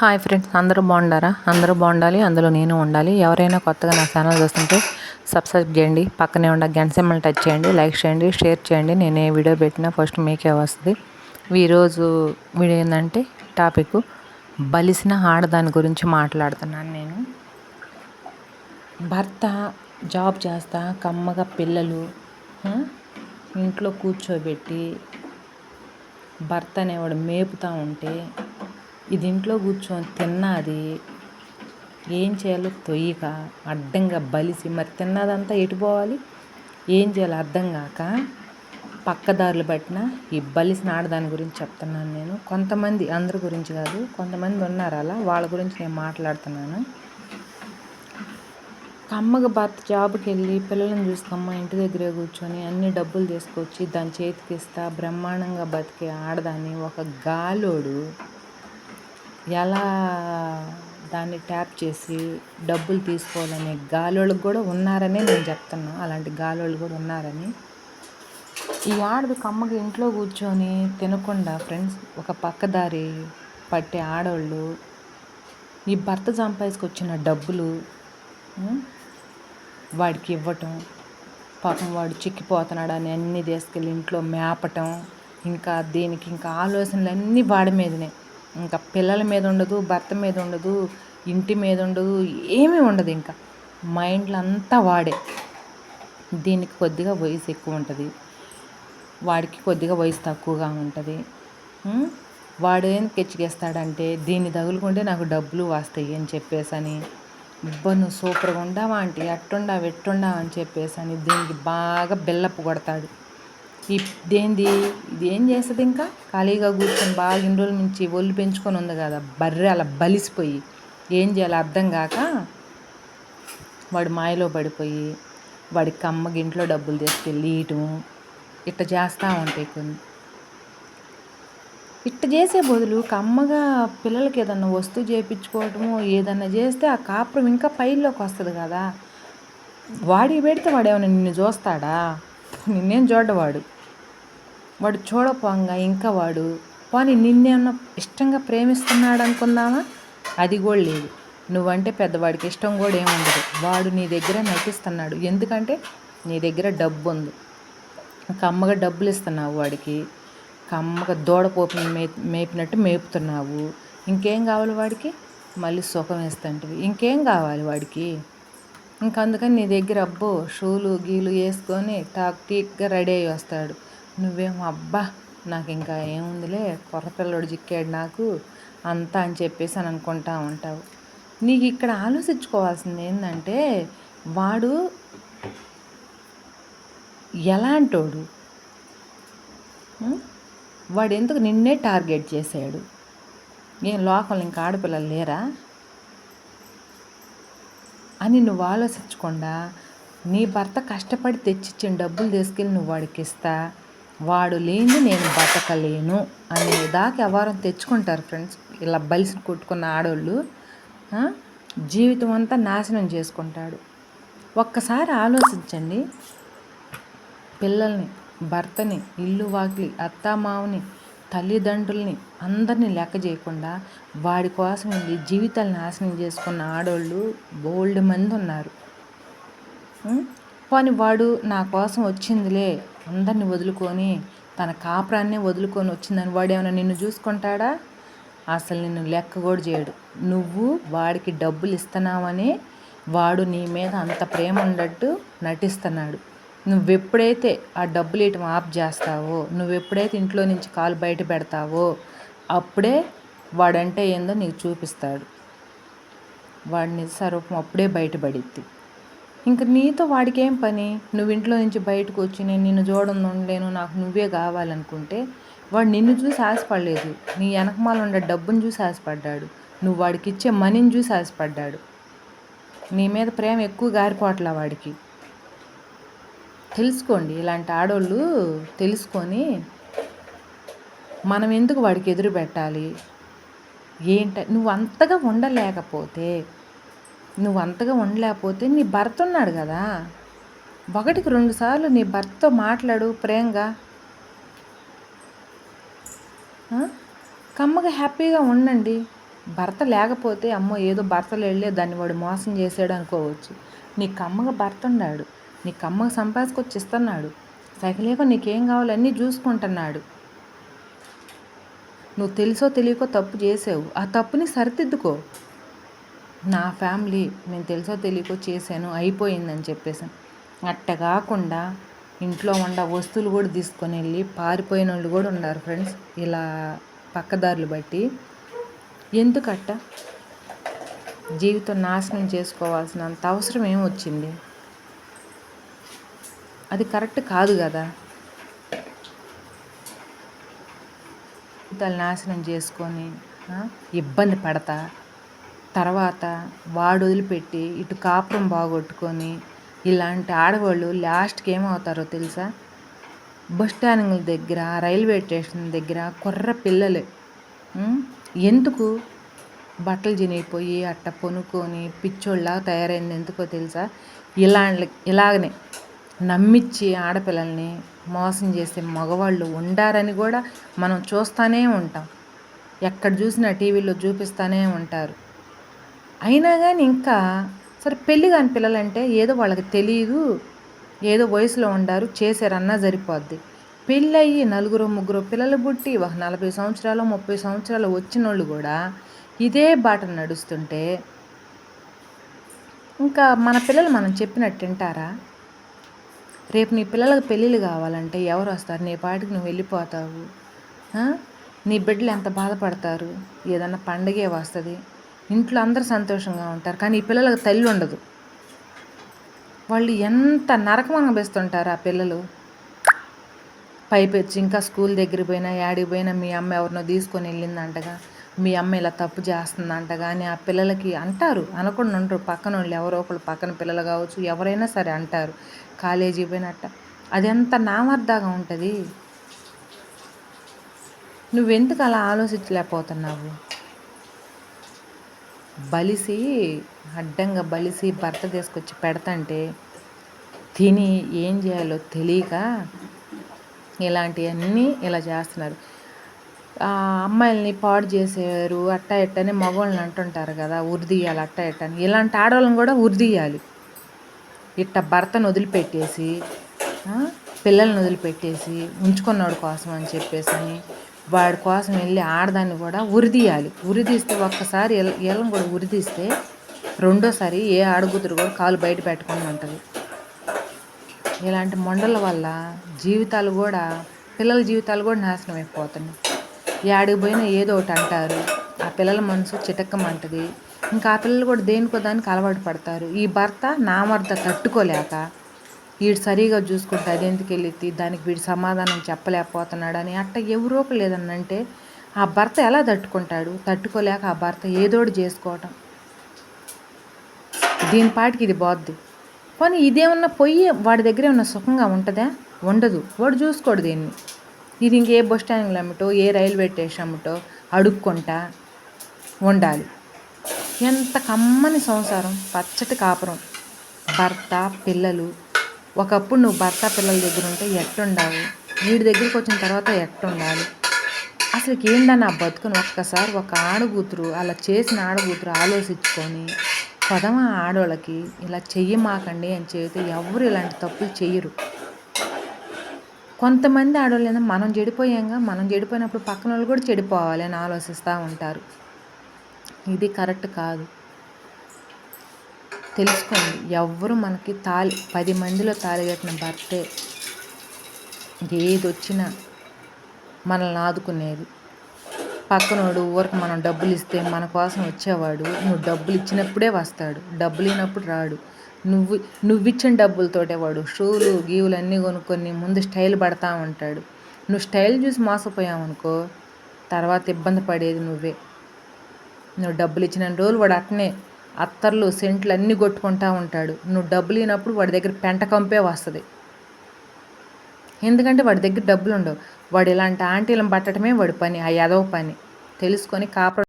Hi friends అందరూ బాగుండారా? అందరూ బాగుండాలి అందులో నేను ఉండాలి. ఎవరైనా కొత్తగా నా ఛానల్ చూస్తుంటే సబ్స్క్రైబ్ చేయండి పక్కనే ఉన్న గంట సింబల్ టచ్ చేయండి లైక్ చేయండి షేర్ చేయండి. నేను ఏ వీడియో పెట్టినా ఫస్ట్ మీకే వస్తుంది. ఈరోజు వీడియో ఏంటంటే టాపిక్ బలిసిన ఆడదాని గురించి మాట్లాడుతున్నాను నేను. భర్త జాబ్ చేస్తా కమ్మగా పిల్లలు ఇంట్లో కూర్చోబెట్టి భర్త అనేవాడు మేపుతూ ఉంటే ఇది ఇంట్లో కూర్చొని తిన్నది ఏం చేయాలో తొయ్యక అడ్డంగా బలిసి మరి తిన్నదంతా ఎటు పోవాలి? ఏం చేయాలో అర్థం కాక పక్కదారులు పట్టిన ఈ బలిసిన ఆడదాని గురించి చెప్తున్నాను నేను. కొంతమంది అందరి గురించి కాదు కొంతమంది ఉన్నారు అలా. వాళ్ళ గురించి నేను మాట్లాడుతున్నాను. అమ్మకి భర్త జాబ్కి వెళ్ళి పిల్లలను చూసుకోమ్మ ఇంటి దగ్గరే కూర్చొని అన్ని డబ్బులు తీసుకొచ్చి దాని చేతికి ఇస్తా బ్రహ్మాండంగా బతికే ఆడదాన్ని ఒక గాలోడు ఎలా దాన్ని ట్యాప్ చేసి డబ్బులు తీసుకోవాలనే గాలోళ్ళు కూడా ఉన్నారని నేను చెప్తున్నా. అలాంటి గాలోళ్ళు కూడా ఉన్నారని. ఈ ఆడది కమ్మగా ఇంట్లో కూర్చొని తినకుండా ఫ్రెండ్స్ ఒక పక్కదారి పట్టే ఆడవాళ్ళు ఈ భర్త సంపాదించుకొచ్చిన డబ్బులు వాడికి ఇవ్వటం పాపం వాడు చిక్కిపోతున్నాడు అని అన్నీ తీసుకెళ్ళి ఇంట్లో మేపటం ఇంకా దీనికి ఇంకా ఆలోచనలు అన్నీ వాడి మీదనే. ఇంకా పిల్లల మీద ఉండదు భర్త మీద ఉండదు ఇంటి మీద ఉండదు ఏమీ ఉండదు ఇంకా. మైండ్లో అంతా వాడే. దీనికి కొద్దిగా వయసు ఎక్కువ ఉంటుంది. వాడికి కొద్దిగా వయసు తక్కువగా ఉంటుంది. వాడు ఏం కెచ్చికేస్తాడంటే దీన్ని తగులుకుంటే నాకు డబ్బులు వస్తాయి అని చెప్పేసి అని అబ్బా నువ్వు సూపర్గా ఉండవా అంటే అట్టుండావు ఎట్టుండావు అని చెప్పేసి అని దీనికి బాగా బెల్లపు కొడతాడు. ఇదేంది? ఇది ఏం చేస్తుంది ఇంకా? ఖాళీగా కూర్చొని బాగా ఇన్ని రోజుల నుంచి ఒళ్ళు పెంచుకొని ఉంది కదా బర్రె అలా బలిసిపోయి. ఏం చేయాలో అర్థం కాక వాడు మాయలో పడిపోయి వాడి కమ్మకి ఇంట్లో డబ్బులు తీసుకెళ్ళి ఇయటం ఇట్ట చేస్తూ ఉంటాయి కొన్ని. ఇట్ట చేసే బదులు కమ్మగా పిల్లలకి ఏదన్నా వస్తువు చేయించుకోవటము ఏదన్నా చేస్తే ఆ కాపురం ఇంకా పైల్లోకి వస్తుంది కదా. వాడి పెడితే వాడు ఏమైనా నిన్ను చూస్తాడా? నిన్నేం చూడవాడు వాడు చూడపోంగా ఇంకా వాడు. పోనీ నిన్నేమన్నా ఇష్టంగా ప్రేమిస్తున్నాడు అనుకుందామా అది కూడా లేదు. నువ్వంటే పెద్దవాడికి ఇష్టం కూడా ఏముండదు వాడు నీ దగ్గర నటిస్తున్నాడు. ఎందుకంటే నీ దగ్గర డబ్బు ఉంది. కమ్మగా డబ్బులు ఇస్తున్నావు వాడికి. కమ్మగా దూడపోపు మే మేపినట్టు మేపుతున్నావు. ఇంకేం కావాలి వాడికి? మళ్ళీ సుఖం వేస్తుంటివి ఇంకేం కావాలి వాడికి? ఇంకా అందుకని నీ దగ్గర అబ్బో షూలు గీలు వేసుకొని టాక్ టీక్గా రెడీ అయ్యి వస్తాడు. నువ్వేమో అబ్బా నాకు ఇంకా ఏముందిలే కొరపిల్లడు పిల్లడు చిక్కాడు నాకు అంతా అని చెప్పేసి అని అనుకుంటా ఉంటావు. నీకు ఇక్కడ ఆలోచించుకోవాల్సింది ఏంటంటే వాడు ఎలాంటోడు? వాడు ఎందుకు నిన్నే టార్గెట్ చేశాడు? ఏం లోకల్ ఇంకా ఆడపిల్లలు లేరా? అని నువ్వు ఆలోచించకుండా నీ భర్త కష్టపడి తెచ్చిచ్చిన డబ్బులు తీసుకెళ్ళి నువ్వు వాడికి ఇస్తా. వాడు లేని నేను బతకలేను అనే దాకా వ్యవహారం తెచ్చుకుంటారు ఫ్రెండ్స్. ఇలా బలిసి కొట్టుకున్న ఆడోళ్ళు జీవితం అంతా నాశనం చేసుకుంటాడు. ఒక్కసారి ఆలోచించండి. పిల్లల్ని భర్తని ఇల్లు వాకిలి అత్తామావని తల్లిదండ్రుల్ని అందరినీ లెక్క చేయకుండా వాడి కోసం వెళ్ళి జీవితాలు నాశనం చేసుకున్న ఆడోళ్ళు బోల్డ్ మంది ఉన్నారు. ఉం? వాడు నా కోసం వచ్చిందిలే అందరిని వదులుకొని తన కాపురాన్నే వదులుకొని వచ్చిందని వాడు ఏమైనా నిన్ను చూసుకుంటాడా? అసలు నిన్ను లెక్క కూడా చేయడు. నువ్వు వాడికి డబ్బులు ఇస్తున్నావని వాడు నీ మీద అంత ప్రేమ ఉండట్టు నటిస్తున్నాడు. నువ్వెప్పుడైతే ఆ డబ్బులు ఇవ్వటం ఆఫ్ చేస్తావో నువ్వెప్పుడైతే ఇంట్లో నుంచి కాలు బయట పెడతావో అప్పుడే వాడంటే ఏందో నీకు చూపిస్తాడు. వాడి నిజ స్వరూపం అప్పుడే బయటపడిద్ది. ఇంక నీతో వాడికి ఏం పని? నువ్వు ఇంట్లో నుంచి బయటకు వచ్చి నేను నిన్ను చూడడం ఉండలేను నాకు నువ్వే కావాలనుకుంటే వాడు నిన్ను చూసి ఆశపడలేదు. నీ వెనకమాల ఉండే డబ్బును చూసి ఆశపడ్డాడు. నువ్వు వాడికి ఇచ్చే మనీని చూసి ఆశపడ్డాడు. నీ మీద ప్రేమ ఎక్కువ గారిపోవట్లా వాడికి. తెలుసుకోండి. ఇలాంటి ఆడోళ్ళు తెలుసుకొని మనం ఎందుకు వాడికి ఎదురు పెట్టాలి? ఏంట నువ్వు అంతగా ఉండలేకపోతే నువ్వు అంతగా ఉండలేకపోతే నీ భర్త ఉన్నాడు కదా. ఒకటికి రెండు సార్లు నీ భర్తతో మాట్లాడు ప్రేమగా. కమ్మగా హ్యాపీగా ఉండండి. భర్త లేకపోతే అమ్మో ఏదో భర్తలు వెళ్ళే దాన్ని వాడు మోసం చేసాడు అనుకోవచ్చు. నీ కమ్మగా భర్త ఉన్నాడు. నీ కమ్మకు సంపాదించుకొచ్చి ఇస్తున్నాడు సైకిలేకో నీకేం కావాలో అన్నీ చూసుకుంటున్నాడు. నువ్వు తెలుసో తెలియకో తప్పు చేసావు. ఆ తప్పుని సరిదిద్దుకో. నా ఫ్యామిలీ నేను తెలుసో తెలియకో చేశాను అయిపోయిందని చెప్పేసి. అట్ట కాకుండా ఇంట్లో ఉండ వస్తువులు కూడా తీసుకొని వెళ్ళి పారిపోయిన వాళ్ళు కూడా ఉన్నారు ఫ్రెండ్స్. ఇలా పక్కదారులు బట్టి. ఎందుకట్ట? జీవితం నాశనం చేసుకోవాల్సినంత అవసరం ఏమి వచ్చింది అది కరెక్ట్ కాదు కదా. జీవితాలు నాశనం చేసుకొని ఇబ్బంది పడతా తర్వాత వాడు వదిలిపెట్టి ఇటు కాపురం బాగొట్టుకొని ఇలాంటి ఆడవాళ్ళు లాస్ట్కి ఏమవుతారో తెలుసా? బస్ స్టాండ్ల దగ్గర రైల్వే స్టేషన్ దగ్గర కుర్ర పిల్లలే ఎందుకు? బట్టలు చినిగిపోయి అట్ట పొనుక్కొని పిచ్చోళ్ళ తయారైంది ఎందుకో తెలుసా? ఇలా ఇలాగనే నమ్మిచ్చి ఆడపిల్లల్ని మోసం చేసే మగవాళ్ళు ఉండారని కూడా మనం చూస్తూనే ఉంటాం. ఎక్కడ చూసినా టీవీలో చూపిస్తూనే ఉంటారు. అయినా కానీ ఇంకా సరే పెళ్ళి కాని పిల్లలంటే ఏదో వాళ్ళకి తెలియదు ఏదో వయసులో ఉండారు చేశారన్నా సరిపోద్ది. పెళ్ళయ్యి నలుగురు ముగ్గురు పిల్లలు పుట్టి ఒక నలభై సంవత్సరాలు ముప్పై సంవత్సరాలు వచ్చిన వాళ్ళు కూడా ఇదే బాట నడుస్తుంటే ఇంకా మన పిల్లలు మనం చెప్పినట్టు వింటారా రేపు నీ పిల్లలకు పెళ్ళిళ్ళు కావాలంటే ఎవరు వస్తారు? నీ పాటికి నువ్వు వెళ్ళిపోతావు. నీ బిడ్డలు ఎంత బాధపడతారు? ఏదన్నా పండగే వస్తుంది. ఇంట్లో అందరూ సంతోషంగా ఉంటారు. కానీ ఈ పిల్లలకు తల్లి ఉండదు. వాళ్ళు ఎంత నరకం అనిపిస్తుంటారు ఆ పిల్లలు. పైపెచ్చి ఇంకా స్కూల్ దగ్గర పోయినా యాడికి పోయినా మీ అమ్మ ఎవరినో తీసుకొని వెళ్ళిందంటగా. మీ అమ్మ ఇలా తప్పు చేస్తుందంట కానీ ఆ పిల్లలకి అంటారు అనకుండా ఉంటారు పక్కన వాళ్ళు ఎవరో ఒకళ్ళు పక్కన పిల్లలు కావచ్చు ఎవరైనా సరే అంటారు. కాలేజీ పోయినట్ట. అది ఎంత నామర్దాగా ఉంటుంది? నువ్వెందుకు అలా ఆలోచించలేకపోతున్నావు? బలిసి అడ్డంగా బలిసి భర్త తీసుకొచ్చి పెడతంటే తిని ఏం చేయాలో తెలియక ఇలాంటివన్నీ ఇలా చేస్తున్నారు. అమ్మాయిల్ని పాడు చేసేవారు అట్ట ఎట్టని మగవాళ్ళని అంటుంటారు కదా ఉరిదీయాలి అట్ట ఎట్టని ఇలాంటి ఆడవాళ్ళని కూడా ఉరిదీయాలి ఇట్ట భర్తను వదిలిపెట్టేసి పిల్లల్ని వదిలిపెట్టేసి ఉంచుకున్నాడు కోసం అని చెప్పేసి వాడి కోసం వెళ్ళి ఆడదాన్ని కూడా ఉరిదీయాలి ఉరిదీస్తే ఒక్కసారి ఇళ్ళం కూడా ఉరిదీస్తే రెండోసారి ఏ ఆడగుతురు కూడా కాలు బయట పెట్టుకొని ఉంటుంది. ఇలాంటి మొండల వల్ల జీవితాలు కూడా పిల్లల జీవితాలు కూడా నాశనం అయిపోతున్నాయి. యాడికి పోయినా ఏదో ఒకటి అంటారు. ఆ పిల్లల మనసు చిటక్కమంటది ఇంకా ఆ పిల్లలు కూడా దేనికో దానికి అలవాటు పడతారు. ఈ భర్త నా భర్త తట్టుకోలేక వీడు సరిగా చూసుకుంటే అదెందుకు వెళ్ళి దానికి వీడు సమాధానం చెప్పలేకపోతున్నాడని అట్ట ఎవరో లేదనంటే ఆ భర్త ఎలా తట్టుకుంటాడు? తట్టుకోలేక ఆ భర్త ఏదోడు చేసుకోవటం. దీని పాటికి ఇది బాద్ది. కానీ ఇదేమన్నా పొయ్యి వాడి దగ్గర ఏమన్నా సుఖంగా ఉంటుందా? ఉండదు. వాడు చూసుకోడు దీన్ని. ఇది ఇంకే బస్ స్టాండ్లో అమ్మటో ఏ రైల్వే స్టేషన్ అమ్మటో అడుక్కుంటా ఉండాలి. ఎంత కమ్మని సంసారం పచ్చటి కాపురం. భర్త పిల్లలు. ఒకప్పుడు నువ్వు భర్త పిల్లల దగ్గర ఉంటే ఎట్టుండావు? వీడి దగ్గరికి వచ్చిన తర్వాత ఎట్టుండాలి? అసలు ఏంటన్న ఆ బతుకుని? ఒక్కసారి ఒక ఆడగూతురు అలా చేసిన ఆడగూతురు ఆలోచించుకొని పదమ ఆడవాళ్ళకి ఇలా చెయ్యమాకండి అని చెబితే ఎవరు ఇలాంటి తప్పులు చెయ్యరు. కొంతమంది ఆడవాళ్ళు మనం చెడిపోయాంగా మనం చెడిపోయినప్పుడు పక్కన వాళ్ళు కూడా చెడిపోవాలి అని ఆలోచిస్తూ ఉంటారు. ఇది కరెక్ట్ కాదు. తెలుసుకోండి ఎవ్వరు మనకి తాలి పది మందిలో తాలి కట్టిన భర్తే ఏది వచ్చినా మనల్ని ఆదుకునేది. పక్కనోడు ఊరికి మనం డబ్బులు ఇస్తే మన కోసం వచ్చేవాడు. నువ్వు డబ్బులు ఇచ్చినప్పుడే వస్తాడు. డబ్బులు ఇచ్చినప్పుడు రాడు. నువ్వు నువ్వు ఇచ్చిన డబ్బులతోటే వాడు షూలు గీవులు అన్నీ కొనుక్కొని ముందు స్టైల్ పడతా ఉంటాడు. నువ్వు స్టైల్ చూసి మోసపోయావనుకో తర్వాత ఇబ్బంది పడేది నువ్వే. నువ్వు డబ్బులు ఇచ్చిన రోజులు వాడు అట్నే అత్తర్లు సెంట్లు అన్నీ కొట్టుకుంటా ఉంటాడు. నువ్వు డబ్బులు ఇనప్పుడు వాడి దగ్గర పెంట కంపే వస్తుంది. ఎందుకంటే వాడి దగ్గర డబ్బులు ఉండవు వాడు ఇలాంటి ఆంటీలను పట్టడమే వాడి పని ఆ యాదవ పని. తెలుసుకొని కాపాడు